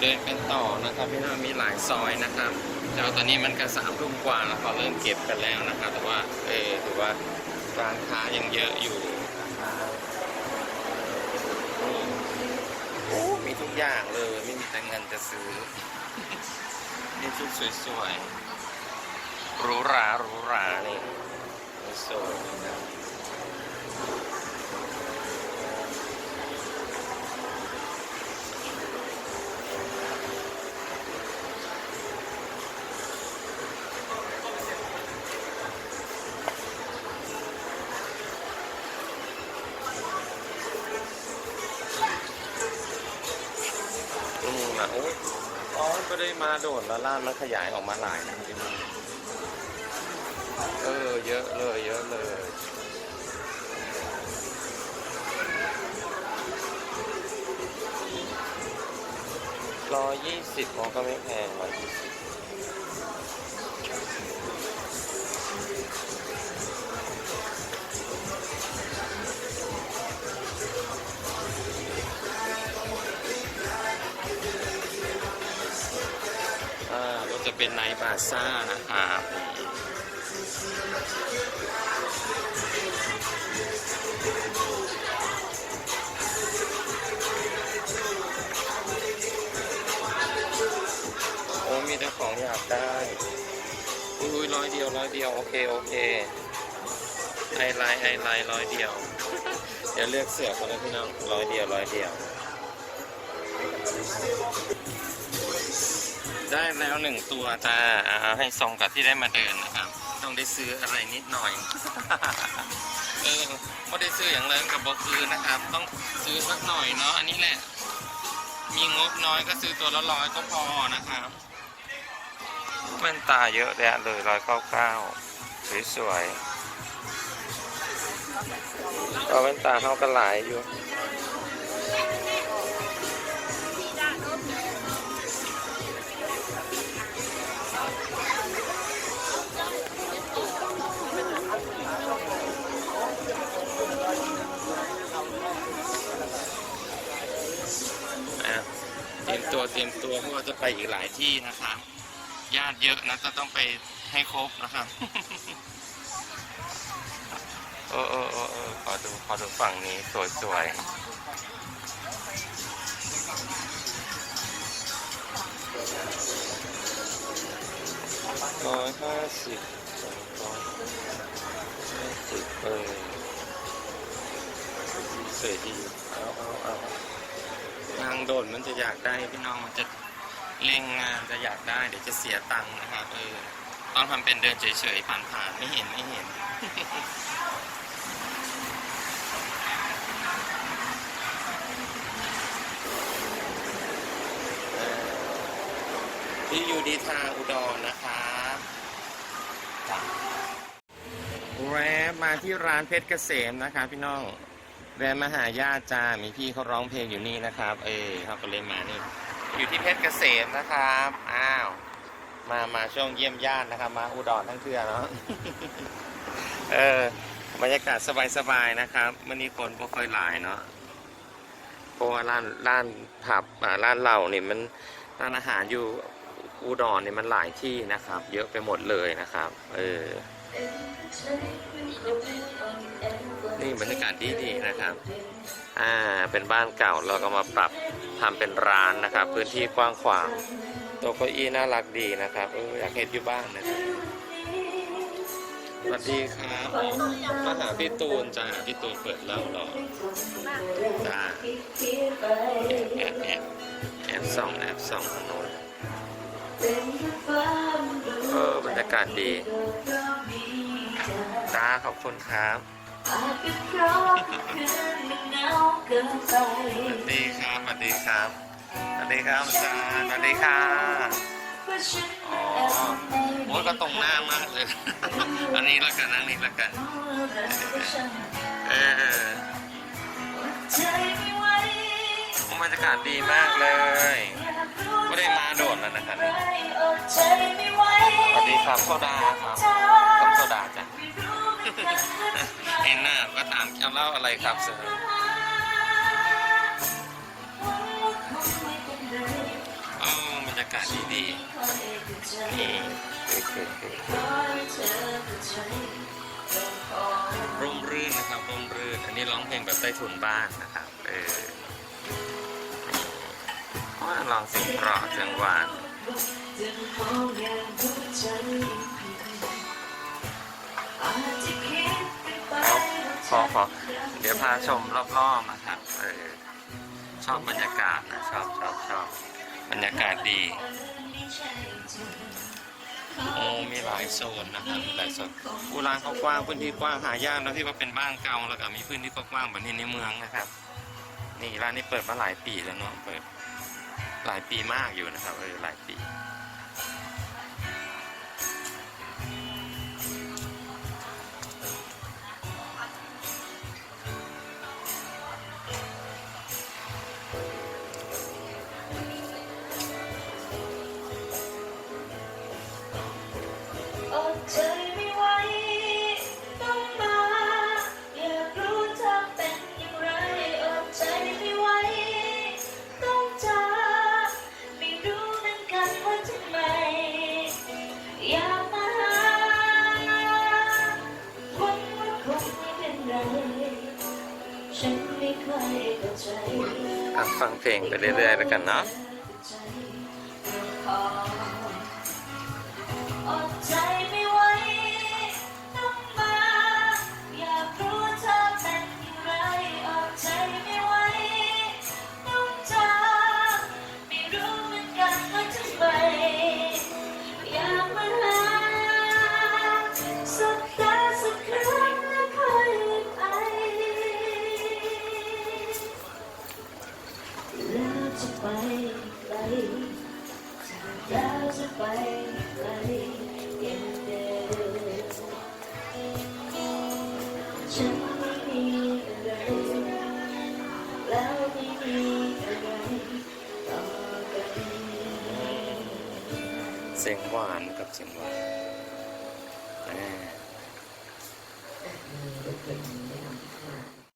เดินกันต่อนะครับพี่น้องมีหลายซอยนะครับแต่ว่าตอนนี้มันก็สามทุ่มกว่าแล้วเขาเริ่มเก็บกันแล้วนะครับแต่ว่าเออถือว่าร้านค้ายังเยอะอยู่โอ้มีทุกอย่างเลยไม่มีแต่เงินจะซื้อนี่ชุดสวยๆหรูหราหรูหรานี่สวยนะ มนะโอ้ยอ๋อไปได้มาโดดละล่านมันขยายออกมาหลายนะพี่น้องเออเยอะเลยเยอะเลยร้อยยี่สิบของก็ไม่แพงร้อยยี่สิบ เป็นไนบาซ่านะครับโอ้มีแต่ของอยากได้อุ้ยร้อยเดียวร้อยเดียวโอเคโอเคไอไลน์ไอไลน์ร้อยเดียว เดี๋ยวเลือกเสือคนนะพี่น้องร้อยเดียวร้อยเดียว ได้แล้วหนึ่งตัวจ้าเอาให้ทรงกับที่ได้มาเดินนะครับ ต้องได้ซื้ออะไรนิดหน่อย เออไม่ได้ซื้ออย่างเริงกับบอคือนะครับ ต้องซื้อสักหน่อยเนาะ อันนี้แหละ มีงบน้อยก็ซื้อตัวละร้อยก็พอนะครับแว่นตาเยอะแยะเลยร้อยเก้าเก้าสวยๆเอาแว่นตาเข้ากันหลายอยู่ รียมตัวเตรียมตัวเพราะว่าจะไปอีกหลายที่นะครับญาติเยอะนะก็ต้องไปให้ครบนะครับเออเออเออเออขอดูขอดูฝั่งนี้สวยสวยร้อยห้าสิบสองร้อยห้าสิบเออสวยดีเอาเอาเอา นางโดนมันจะอยากได้พี่น้องมันจะเล่งงานจะอยากได้เดี๋ยวจะเสียตังค์นะครับเออตอนทำเป็นเดินเฉยๆผ่านๆไม่เห็นไม่เห็นที่อยู่ดีทางอุดรนะครับจ้ะแวะมาที่ร้านเพชรเกษมนะครับพี่น้อง แวะมาหาญาติจ้ามีพี่เขาร้องเพลงอยู่นี่นะครับ เออเขาก็เลยมานี่ อยู่ที่เพชรเกษมนะครับ อ้าว มามาช่วงเยี่ยมญาตินะครับ มาอุดรทั้งเทือเนาะเออบรรยากาศสบายๆนะครับมื่อนี้คนบ่ค่อยหลายเนาะเพราะว่าร้านร้านผับอ่าร้านเหล้านี่มันร้านอาหารอยู่อุดรเนี่ยมันหลายที่นะครับ เยอะไปหมดเลยนะครับ เออ นี่บรรยากาศดีดีๆนะครับ อ่า เป็นบ้านเก่าเราก็มาปรับทำเป็นร้านนะครับ พื้นที่กว้างขวางโตัวเก้าอี้น่ารักดีนะครับเอออยากเห็นอยู่บ้านนะครับสวัสดีครับมาหาพี่ตูนจ้าพี่ตูนเปิดเล้าหรอจ้าแอบแอบแอบสองแอบสองถนนเออบรรยากาศดีจ้าขอบคุณครับ สวัสดีครับ สวัสดีครับ สวัสดีครับอาจารย์สวัสดีค่ะอ๋อโอ้ยก็ตรงหน้ามากเลย อันนี้ละกันนั่งนี้ละกันเออบรรยากาศดีมากเลยไม่ได้มาโดดแล้วนะครับสวัสดีครับโซดาครับต้องโซดาจ้ะาก็ถามเล่าอะไรครับเสือรรยากาศดีๆนี่คือคือคือร่มรื่นนะครับร่มรื่น อันนี้ร้องเพลงแบบใต้ถุนบ้านนะครับ เออว่าลองเสิงเพราะเสียงหวา พอเดี๋ยวพาชมรอบๆนะครับเออชอบบรรยากาศนะชอบชอบชอบบรรยากาศดีโอ้มีหลายโซนนะครับมีหลายโซนอุรานเขากว้างพื้นที่กว้างหายากนะที่ว่าเป็นบ้านเก่าแล้วก็มีพื้นที่กว้างแบบนี้ในเมืองนะครับ นี่ร้านนี้เปิดมาหลายปีแล้วเนาะเปิดหลายปีมากอยู่นะครับเออหลายปี ฟังเพลงไปเรื่อยๆแล้วกันเนาะ ไปไกลแล้วจะไปไกลอย่างเดิมฉันไม่มีอะไรแล้วไม่มีอะไรต่อกันเสียงหวานกับเสียงหวานแหม